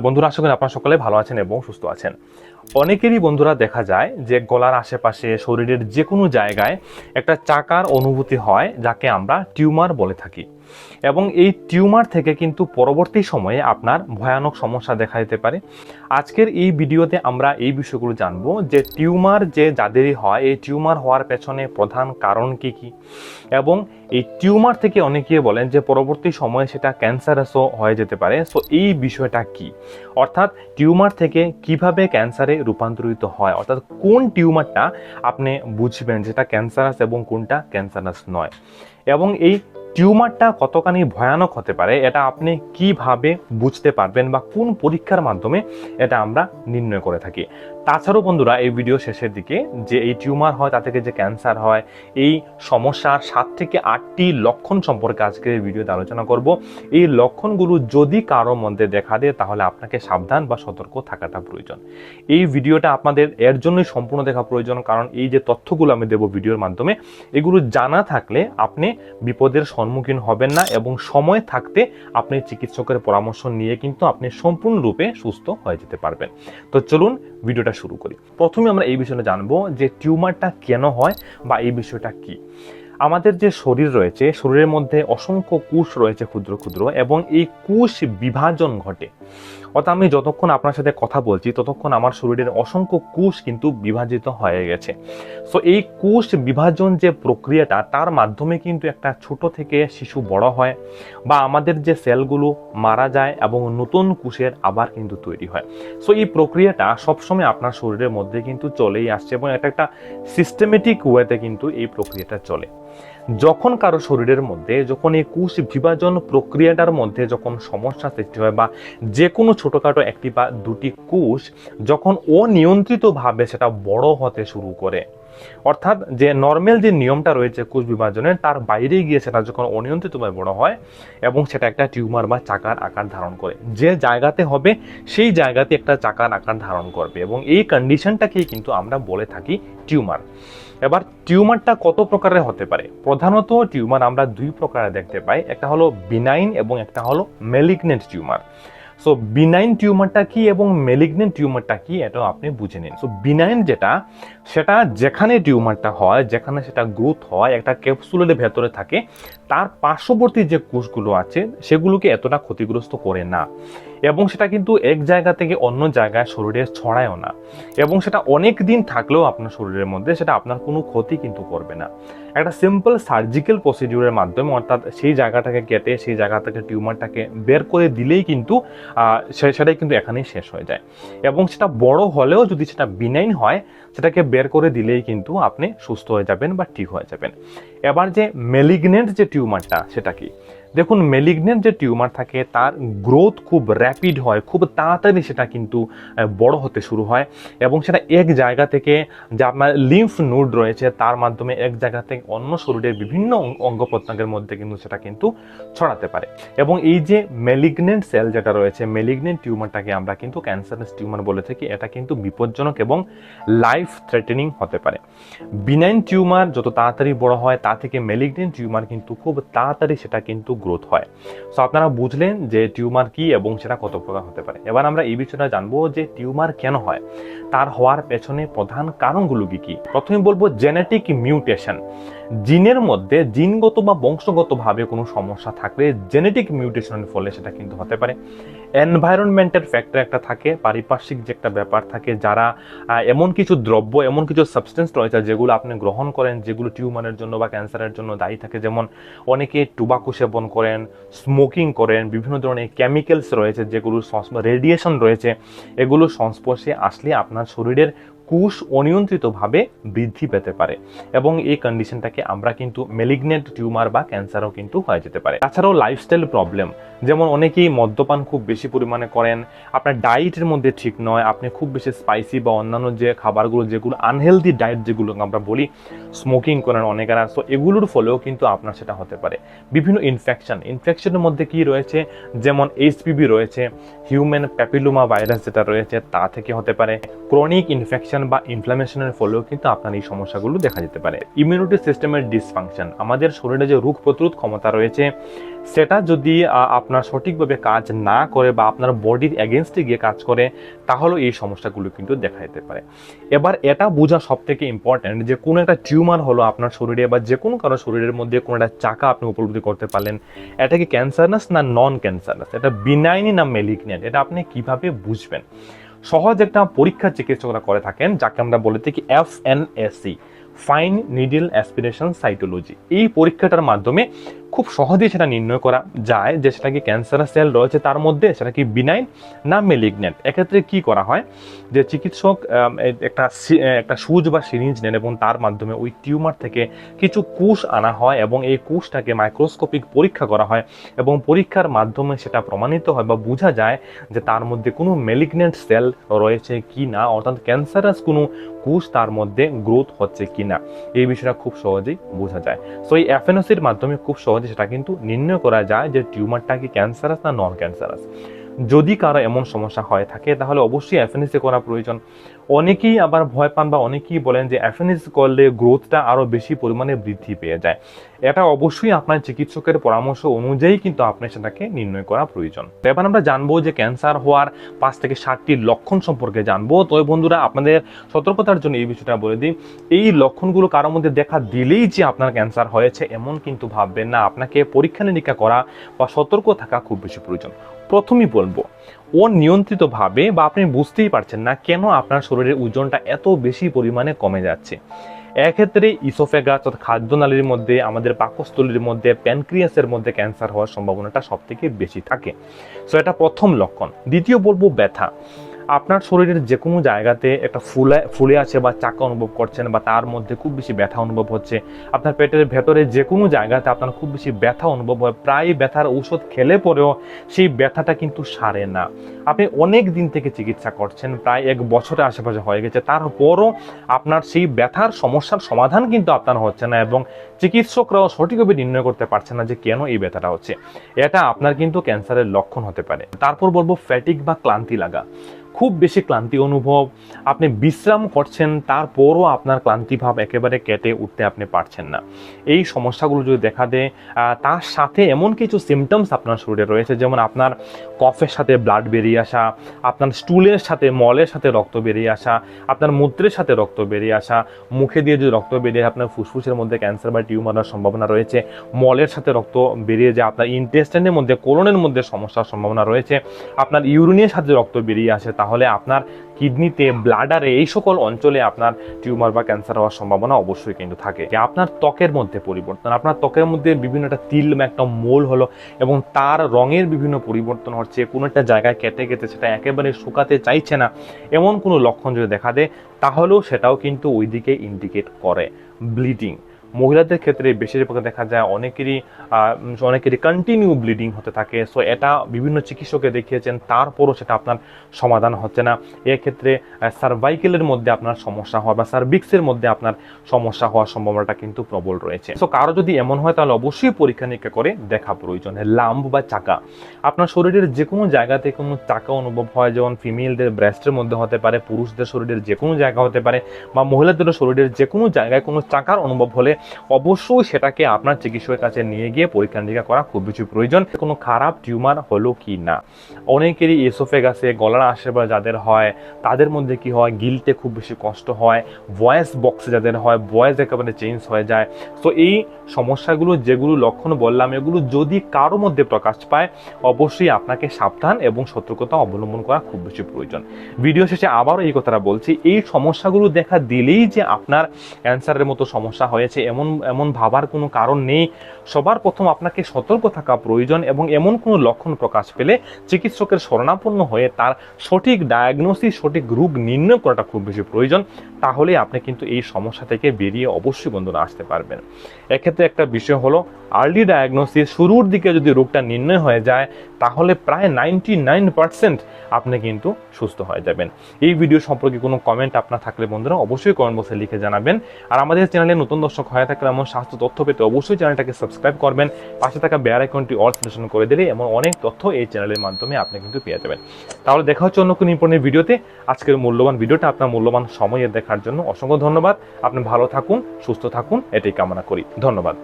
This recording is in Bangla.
বন্ধুরা, আশা করি আপনারা সকলে ভালো আছেন এবং সুস্থ আছেন। অনেকেরই বন্ধুরা দেখা যায় যে গলার আশেপাশে, শরীরের যে কোনো জায়গায় একটা চাকার অনুভূতি হয়, যাকে আমরা টিউমার বলে থাকি। এবং এই টিউমার থেকে কিন্তু পরবর্তী সময়ে আপনার ভয়ানক সমস্যা দেখা দিতে পারে। আজকের এই ভিডিওতে আমরা এই বিষয়গুলো জানব যে টিউমার যে যাদেরই হয়, এই টিউমার হওয়ার পেছনে প্রধান কারণ কি কি? এবং এই টিউমার থেকে অনেকেই বলেন যে পরবর্তী সময়ে সেটা ক্যান্সারাসও হয়ে যেতে পারে। সো এই বিষয়টা কি? অর্থাৎ টিউমার থেকে কীভাবে ক্যান্সারে রূপান্তরিত হয়? অর্থাৎ কোন টিউমারটা আপনি বুঝবেন যেটা ক্যান্সারাস এবং কোনটা ক্যান্সারাস নয়? এবং এই টিউমারটা কতখানি ভয়ানক হতে পারে, এটা আপনি কীভাবে বুঝতে পারবেন বা কোন পরীক্ষার মাধ্যমে এটা আমরা নির্ণয় করে থাকি। তাছাড়াও বন্ধুরা, এই ভিডিও শেষের দিকে যে এই টিউমার হয় তা থেকে যে ক্যান্সার হয়, এই সমস্যার সাত থেকে আটটি লক্ষণ সম্পর্কে আজকে এই ভিডিওতে আলোচনা করব। এই লক্ষণগুলো যদি কারও মধ্যে দেখা দেয়, তাহলে আপনাকে সাবধান বা সতর্ক থাকাটা প্রয়োজন। এই ভিডিওটা আপনাদের এর জন্যই সম্পূর্ণ দেখা প্রয়োজন, কারণ এই যে তথ্যগুলো আমি দেবো ভিডিওর মাধ্যমে, এগুলো জানা থাকলে আপনি বিপদের সম্মুখীন হবেন না এবং সময় থাকতে আপনি চিকিৎসকের পরামর্শ নিয়ে কিন্তু আপনি সম্পূর্ণরূপে সুস্থ হয়ে যেতে পারবেন। তো চলুন ভিডিওটা শুরু করি। প্রথমে আমরা এই বিষয়টা জানব যে টিউমারটা কেন হয় বা এই বিষয়টা কি? আমাদের যে শরীর রয়েছে, শরীরের মধ্যে অসংখ্য কুশ রয়েছে ক্ষুদ্র ক্ষুদ্র এবং এই কুশ বিভাজন ঘটে। অর্থাৎ আমি যতক্ষণ আপনার সাথে কথা বলছি, ততক্ষণ আমার শরীরের অসংখ্য কোষ কিন্তু বিভাজিত হয়ে গেছে। সো এই কোষ বিভাজন যে প্রক্রিয়াটা, তার মাধ্যমে কিন্তু একটা ছোট থেকে শিশু বড় হয় বা আমাদের যে সেলগুলো মারা যায় এবং নতুন কোষের আবার কিন্তু তৈরি হয়। সো এই প্রক্রিয়াটা সবসময় আপনার শরীরের মধ্যে কিন্তু চলেই আসছে এবং এটা একটা সিস্টেমেটিক ওয়েতে কিন্তু এই প্রক্রিয়াটা চলে। যখন কারও শরীরের মধ্যে, যখন এই কোষ বিভাজন প্রক্রিয়াটার মধ্যে যখন সমস্যা সৃষ্টি হয় বা যে কোনো ছোটোখাটো একটি বা দুটি কোষ যখন অনিয়ন্ত্রিতভাবে সেটা বড় হতে শুরু করে। অর্থাৎ যে নর্মাল যে নিয়মটা রয়েছে কোষ বিভাজনের, তার বাইরে গিয়ে সেটা যখন অনিয়ন্ত্রিতভাবে বড় হয় এবং সেটা একটা টিউমার বা চাকার আকার ধারণ করে। যে জায়গাতে হবে, সেই জায়গাতে একটা চাকার আকার ধারণ করবে এবং এই কন্ডিশনটাকেই কিন্তু আমরা বলে থাকি টিউমার। এবার টিউমারটা কত প্রকারের হতে পারে? প্রধানত টিউমার আমরা দুই প্রকারে দেখতে পাই। একটা হলো বিনাইন এবং একটা হলো মেলিগনেন্ট টিউমার। সো বিনাইন টিউমারটা কি এবং মেলিগনেন্ট টিউমারটা কি, এটা আপনি বুঝে নিন। সো বিনাইন যেটা, সেটা যেখানে টিউমারটা হয়, যেখানে সেটা গ্রোথ হয়, একটা ক্যাপসুলের ভেতরে থাকে, তার পার্শ্ববর্তী যে কোষগুলো আছে, সেগুলোকে এতটা ক্ষতিগ্রস্ত করে না। এবং সেটা কিন্তু এক জায়গা থেকে অন্য জায়গায় শরীরে ছড়ায়ও না। এবং সেটা অনেক দিন থাকলেও আপনার শরীরের মধ্যে সেটা আপনার কোনো ক্ষতি কিন্তু করবে না। একটা সিম্পল সার্জিক্যাল প্রসিডিউরের মাধ্যমে অর্থাৎ সেই জায়গাটাকে কেটে, সেই জায়গা থেকে টিউমারটাকে বের করে দিলেই কিন্তু সেটাই কিন্তু এখানেই শেষ হয়ে যায়। এবং সেটা বড় হলেও যদি সেটা বিনাইন হয়, সেটাকে বের করে দিলেই কিন্তু আপনি সুস্থ হয়ে যাবেন বা ঠিক হয়ে যাবেন। এবার যে মেলিগনেন্ট যে টিউমারটা, সেটা কি? দেখুন মেলিগনেন্ট যে টিউমার থাকে, তার গ্রোথ খুব র্যাপিড হয়, খুব তাড়াতাড়ি সেটা কিন্তু বড় হতে শুরু হয় এবং সেটা এক জায়গা থেকে যে আপনার লিম্ফ নোড রয়েছে, তার মাধ্যমে এক জায়গা থেকে অন্য শরীরের বিভিন্ন অঙ্গ প্রত্যঙ্গের মধ্যে কিন্তু সেটা কিন্তু ছড়াতে পারে এবং এই যে মেলিগনেন্ট সেল যেটা রয়েছে মেলিগনেন্ট টিউমারটাকে আমরা কিন্তু ক্যান্সারাস টিউমার বলে থাকি, এটা কিন্তু বিপজ্জনক এবং লাইফ থ্রেটেনিং হতে পারে। বিনাইন টিউমার যত তাড়াতাড়ি বড় হয়, তা থেকে মেলিগনেন্ট টিউমার কিন্তু খুব তাড়াতাড়ি সেটা কিন্তু গ্রোথ হয়। সো আপনারা বুঝলেন যে টিউমার কি এবং সেটা কত প্রকার হতে পারে। এবার আমরা এই বিষয়টা জানব যে টিউমার কেন হয়, তার হওয়ার পেছনে প্রধান কারণগুলো কি কি? প্রথমে বলব জেনেটিক মিউটেশন জিনের মধ্যে জিনগত বা বংশগতভাবে কোনো সমস্যা থাকলে জেনেটিক মিউটেশনের ফলে সেটা কিন্তু হতে পারে। এনভায়রনমেন্টের ফ্যাক্টর একটা থাকে, পারিপার্শ্বিক যে একটা ব্যাপার থাকে, যারা এমন কিছু দ্রব্য, এমন কিছু সাবস্টেন্স রয়েছে যেগুলো আপনি গ্রহণ করেন, যেগুলো টিউমারের জন্য বা ক্যান্সারের জন্য দায়ী থাকে। যেমন অনেকে টুবাকু সেবন করেন স্মোকিং করেন, বিভিন্ন ধরনের কেমিক্যালস রয়েছে যেগুলো রেডিয়েশন রয়েছে, এগুলো সংস্পর্শে আসলে আপনার শরীরের কোষ অনিয়ন্ত্রিতভাবে বৃদ্ধি পেতে পারে এবং এই কন্ডিশনটাকে আমরা কিন্তু মেলিগনেন্ট টিউমার বা ক্যান্সারও কিন্তু হয়ে যেতে পারে। তাছাড়াও লাইফস্টাইল প্রবলেম যেমন অনেকেই মদ্যপান খুব বেশি পরিমাণে করেন, আপনার ডায়েটের মধ্যে ঠিক নয়, আপনি খুব বেশি স্পাইসি বা অন্যান্য যে খাবারগুলো, যেগুলো আনহেলদি ডায়েট যেগুলো আমরা বলি স্মোকিং করেন অনেকেরা তো এগুলোর ফলেও কিন্তু আপনার সেটা হতে পারে। বিভিন্ন ইনফেকশন ইনফেকশনের মধ্যে কি রয়েছে? যেমন এইচপিভি রয়েছে হিউম্যান প্যাপিলোমা ভাইরাস যেটা রয়েছে, তা থেকে হতে পারে। ক্রনিক ইনফেকশন ইনফেকশন বা ইনফ্লামেশনের ফলেও কিন্তু আপনার এই সমস্যাগুলো দেখা যেতে পারে। ইমিউনিটি সিস্টেমের ডিসফাংশন আমাদের শরীরে যে রোগ প্রতিরোধ ক্ষমতা রয়েছে, সেটা যদি আপনার সঠিকভাবে কাজ না করে বা আপনার বডির এগেনস্টে গিয়ে কাজ করে তাহলে এই সমস্যাগুলো কিন্তু দেখা যেতে পারে। এবার এটা বোঝা সব থেকে ইম্পর্ট্যান্ট যে কোনো একটা টিউমার হলো আপনার শরীরে বা যে কোনো কারও শরীরের মধ্যে কোনো একটা চাকা আপনি উপলব্ধি করতে পারলেন, এটা কি ক্যান্সারনাস না নন ক্যান্সারনাস এটা বিনাইনি না মেলিগনেন্ট এটা আপনি কীভাবে বুঝবেন? সহজ একটা পরীক্ষা চিকিৎসকরা করে থাকেন, যাকে আমরা বলে থাকি F N S C fine needle aspiration cytology এই পরীক্ষাটার মাধ্যমে খুব সহজেই সেটা নির্ণয় করা যায় যে সেটা কি ক্যান্সারাস সেল রয়েছে তার মধ্যে সেটা কি বিনাইন না মেলিগনেন্ট এক্ষেত্রে কি করা হয়? যে চিকিৎসক একটা একটা সুচ বা সিরিঞ্জ নেন এবং তার মাধ্যমে ওই টিউমার থেকে কিছু কোষ আনা হয় এবং এই কোষটাকে মাইক্রোস্কোপিক পরীক্ষা করা হয় এবং পরীক্ষার মাধ্যমে সেটা প্রমাণিত হয় বা বোঝা যায় যে তার মধ্যে কোনো মেলিগনেন্ট সেল রয়েছে কি না, অর্থাৎ ক্যান্সারাস কোনো কোষ তার মধ্যে গ্রোথ হচ্ছে কি না। এই বিষয়টা খুব সহজেই বোঝা যায়। সো এই এফএনওসির মাধ্যমে খুব সহজে সেটা কিন্তু নির্ণয় করা যায় যে টিউমারটা কি ক্যান্সারাস না নন ক্যান্সারাস যদি কারও এমন সমস্যা হয়ে থাকে, তাহলে অবশ্যই এফএনএসি করা প্রয়োজন। অনেকেই আবার ভয় পান বা অনেকেই বলেন যে এফএনএসি করলে গ্রোথটা আরও বেশি পরিমাণে বৃদ্ধি পেয়ে যায়। এটা অবশ্যই আপনার চিকিৎসকের পরামর্শ অনুযায়ী কিন্তু আপনার সেটাকে নির্ণয় করা প্রয়োজন। এবার আমরা জানব যে ক্যান্সার হওয়ার পাঁচ থেকে ষাটটি লক্ষণ সম্পর্কে জানব। তো বন্ধুরা, আপনাদের সতর্কতার জন্য এই বিষয়টা বলে দিই। এই লক্ষণগুলো কারোর মধ্যে দেখা দিলেই যে আপনার ক্যান্সার হয়েছে, এমন কিন্তু ভাববেন না। আপনাকে পরীক্ষা নিরীক্ষা করা বা সতর্ক থাকা খুব বেশি প্রয়োজন। প্রথমেই বলব, অনিয়ন্ত্রিতভাবে বা আপনি বুঝতেই পারছেন না কেন আপনার শরীরের ওজনটা এত বেশি পরিমাণে কমে যাচ্ছে। এক্ষেত্রে ইসোফেগাস অর্থাৎ খাদ্যনালীর মধ্যে, আমাদের পাকস্থলীর মধ্যে, প্যানক্রিয়াসের মধ্যে ক্যান্সার হওয়ার সম্ভাবনাটা সবথেকে বেশি থাকে। সো এটা প্রথম লক্ষণ। দ্বিতীয় বলব ব্যথা। আপনার শরীরের যে কোনো জায়গাতে একটা ফুলে ফুলে আছে বা চাকা অনুভব করছেন বা তার মধ্যে খুব বেশি ব্যথা অনুভব হচ্ছে, আপনার পেটের ভেতরে যে কোনো জায়গাতে আপনার খুব বেশি ব্যথা অনুভব হয়, প্রায় ব্যথার ঔষধ খেলে পরেও সেই ব্যথাটা কিন্তু সারে না। আপনি অনেক দিন থেকে চিকিৎসা করছেন, প্রায় এক বছরের আশেপাশে হয়ে গেছে, তারপরও আপনার সেই ব্যথার সমস্যার সমাধান কিন্তু আপনার হচ্ছে না এবং চিকিৎসকরাও সঠিকভাবে নির্ণয় করতে পারছে না যে কেন এই ব্যথাটা হচ্ছে। এটা আপনার কিন্তু ক্যান্সারের লক্ষণ হতে পারে। তারপর বলব ফ্যাটিক বা ক্লান্তি লাগা। খুব বেশি ক্লান্তি অনুভব, আপনি বিশ্রাম করছেন, তারপরও আপনার ক্লান্তি ভাব একেবারে কেটে উঠতে আপনি পারছেন না। এই সমস্যাগুলো যদি দেখা দেয় তার সাথে এমন কিছু সিমটমস আপনার শরীরে রয়েছে, যেমন আপনার কফের সাথে ব্লাড বেরিয়ে আসা, আপনার স্টুলের সাথে, মলের সাথে রক্ত বেরিয়ে আসা, আপনার মূত্রের সাথে রক্ত বেরিয়ে আসা, মুখে দিয়ে যদি রক্ত বেরিয়ে আপনার ফুসফুসের মধ্যে ক্যান্সার বা টিউমার সম্ভাবনা রয়েছে, মলের সাথে রক্ত বেরিয়ে যায়, আপনার ইন্টেস্টাইনের মধ্যে কোলনের মধ্যে সমস্যার সম্ভাবনা রয়েছে, আপনার ইউরিনের সাথে রক্ত বেরিয়ে আসে তাহলে আপনার কিডনিতে, ব্লাডারে এই সকল অঞ্চলে আপনার টিউমার বা ক্যান্সার হওয়ার সম্ভাবনা অবশ্যই কিন্তু থাকে। আপনার ত্বকের মধ্যে পরিবর্তন, আপনার ত্বকের মধ্যে বিভিন্ন একটা তিল একটা মোল হলো এবং তার রঙের বিভিন্ন পরিবর্তন হচ্ছে, কোনো একটা জায়গায় কেটে কেটে সেটা একেবারে শুকাতে চাইছে না, এমন কোনো লক্ষণ যদি দেখা দেয়, তাহলেও সেটাও কিন্তু ওই দিকে ইন্ডিকেট করে ব্লিডিং মহিলাদের ক্ষেত্রে বেশিরভাগ দেখা যায় অনেকেরই অনেকেরই কন্টিনিউ ব্লিডিং হতে থাকে। সো এটা বিভিন্ন চিকিৎসকে দেখিয়েছেন, তারপরও সেটা আপনার সমাধান হচ্ছে না। এক্ষেত্রে সার্ভাইকেলের মধ্যে আপনার সমস্যা হওয়া বা সার্ভিক্সের মধ্যে আপনার সমস্যা হওয়ার সম্ভাবনাটা কিন্তু প্রবল রয়েছে। সো কারও যদি এমন হয়, তাহলে অবশ্যই পরীক্ষা নিরীক্ষা করে দেখা প্রয়োজন। লাম্ব বা চাকা। আপনার শরীরের যে কোনো জায়গাতে কোনো চাকা অনুভব হয়, যেমন ফিমেলদের ব্রেস্টের মধ্যে হতে পারে, পুরুষদের শরীরের যে কোনো জায়গা হতে পারে, বা মহিলাদের শরীরের যে কোনো জায়গায় কোনো চাকার অনুভব হলে অবশ্যই সেটাকে আপনার চিকিৎসকের কাছে নিয়ে গিয়ে পরীক্ষা নিরীক্ষা করা খুব বেশি প্রয়োজন। কোনো খারাপ টিউমার হলো কি না? অনেকেরই এসোফে এসোফেগাসে গলার আশেপাশে যাদের হয়, তাদের মধ্যে কি হয়? গিলতে খুব বেশি কষ্ট হয়, ভয়েস বক্সে যাদের হয়, ভয়েস একেবারে চেঞ্জ হয়ে যায়। তো এই সমস্যাগুলো যেগুলো লক্ষণ বললাম, এগুলো যদি কারও মধ্যে প্রকাশ পায়, অবশ্যই আপনাকে সাবধান এবং সতর্কতা অবলম্বন করা খুব বেশি প্রয়োজন। ভিডিও শেষে আবারও এই কথাটা বলছি, এই সমস্যাগুলো দেখা দিলেই যে আপনার ক্যান্সারের মতো সমস্যা হয়েছে এমন এমন ভাবার কোনো কারণ নেই। সবার প্রথম আপনাকে সতর্ক থাকা প্রয়োজন এবং এমন কোনো লক্ষণ প্রকাশ পেলে চিকিৎসকের শরণাপন্ন হয়ে তার সঠিক ডায়াগনোসিস, সঠিক রোগ নির্ণয় করাটা খুব বেশি প্রয়োজন। তাহলে আপনি কিন্তু এই সমস্যা থেকে বেরিয়ে অবশ্যই বন্ধুরা আসতে পারবেন। এক্ষেত্রে একটা বিষয় হলো আর্লি ডায়াগনোসিস শুরুর দিকে যদি রোগটা নির্ণয় হয়ে যায়, তাহলে প্রায় নাইনটি নাইন পার্সেন্ট আপনি কিন্তু সুস্থ হয়ে যাবেন। এই ভিডিও সম্পর্কে কোনো কমেন্ট আপনার থাকলে বন্ধুরা অবশ্যই কমেন্ট বক্সে লিখে জানাবেন। আর আমাদের চ্যানেলে নতুন দর্শক হয়ে হয়ে থাকলে এমন স্বাস্থ্য তথ্য পেতে অবশ্যই চ্যানেলটাকে সাবস্ক্রাইব করবেন। পাশে থাকা বেয়ার আইকনটি অল সিলেকশন করে দিলে এমন অনেক তথ্য এই চ্যানেলের মাধ্যমে আপনি কিন্তু পেয়ে যাবেন। তাহলে দেখা হচ্ছে অন্য কোনো ইম্পর্টেন্ট ভিডিওতে। আজকের মূল্যবান ভিডিওটা আপনার মূল্যবান সময়ের দেখার জন্য অসংখ্য ধন্যবাদ। আপনি ভালো থাকুন, সুস্থ থাকুন, এটাই কামনা করি। ধন্যবাদ।